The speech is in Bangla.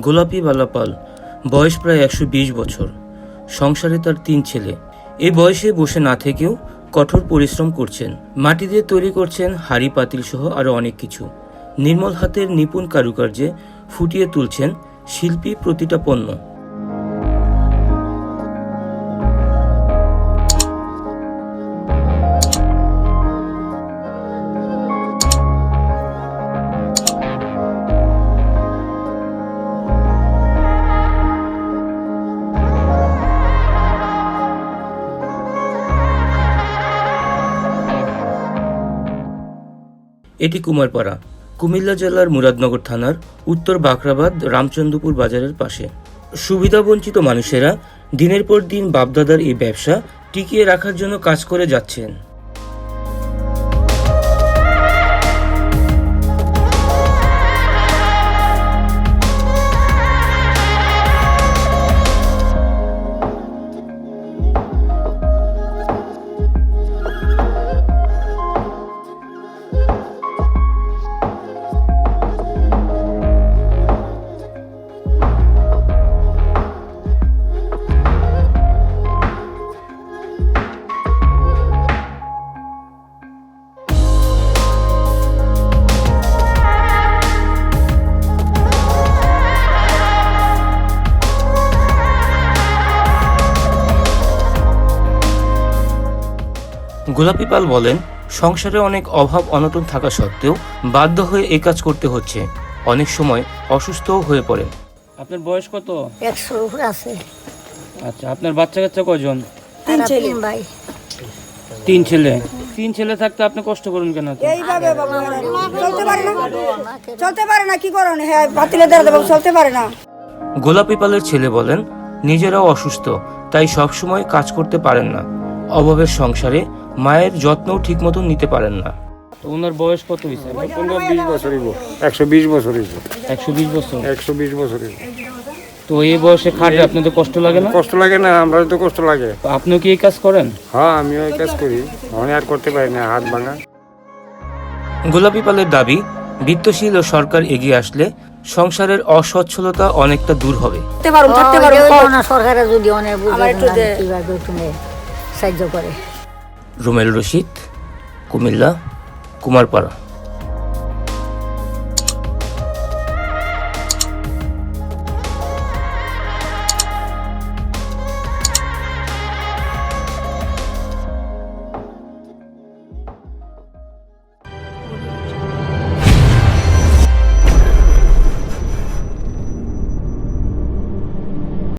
গোলাপি বালাপাল, বয়স প্রায় একশো বিশ বছর। সংসারে তার তিন ছেলে। এই বয়সে বসে না থেকেও কঠোর পরিশ্রম করছেন। মাটি দিয়ে তৈরি করছেন হাড়ি, পাতিল সহ আরও অনেক কিছু। নির্মল হাতের নিপুণ কারুকার্যে ফুটিয়ে তুলছেন শিল্পী প্রতিটা পণ্য। এটি কুমারপাড়া, কুমিল্লা জেলার মুরাদনগর থানার উত্তর বাখরাবাদ রামচন্দ্রপুর বাজারের পাশে। সুবিধাবঞ্চিত মানুষেরা দিনের পর দিন বাপদাদার এই ব্যবসা টিকিয়ে রাখার জন্য কাজ করে যাচ্ছেন। গোলাপি পাল বলেন সংসারে অনেক অভাব অনটন থাকা সত্ত্বেও বাধ্য হয়ে এই কাজ করতে হচ্ছে। অনেক সময় অসুস্থও হয়ে পড়েন। আপনার বয়স কত? একশো আছে। আচ্ছা আপনার বাচ্চা কাচ্চা কয়জন? তিন ছেলে। ভাই। তিন ছেলে। তিন ছেলে থাকতে আপনি কষ্ট করুন কেন? এইভাবে চলতে পারে না? চলতে পারে না কি করুন হ্যাঁ ভাতিলে দাঁড়াতে বাবু চলতে পারে না। গোলাপি পালের ছেলে বলেন নিজেরাও অসুস্থ তাই সবসময় কাজ করতে পারেন না। অভাবের সংসারে মায়ের যত্নও ঠিক মতো নিতে পারেন না। ওনার বয়স কত হয়েছে পনেরো বিশ বছর একশো বিশ বছর একশো বিশ বছর? একশো বিশ বছর তো এই বয়সে খাটে আপনাদের কষ্ট লাগে না? কষ্ট লাগে না আমরা তো কষ্ট লাগে। আপনিও কি এই কাজ করেন? হ্যাঁ আমিও এই কাজ করি। আমি আর করতে পারি না হাত ভাঙা। গোলাপি পালের দাবি বিত্তশীল ও সরকার এগিয়ে আসলে সংসারের অসচ্ছলতা অনেকটা দূর হবে। থাকতে পারুন থাকতে সরকারে যদি অনেক বুঝে আমার একটু দে। কীভাবে নে সাহায্য করে। রুমেল রশিদ কুমিল্লা কুমারপাড়া।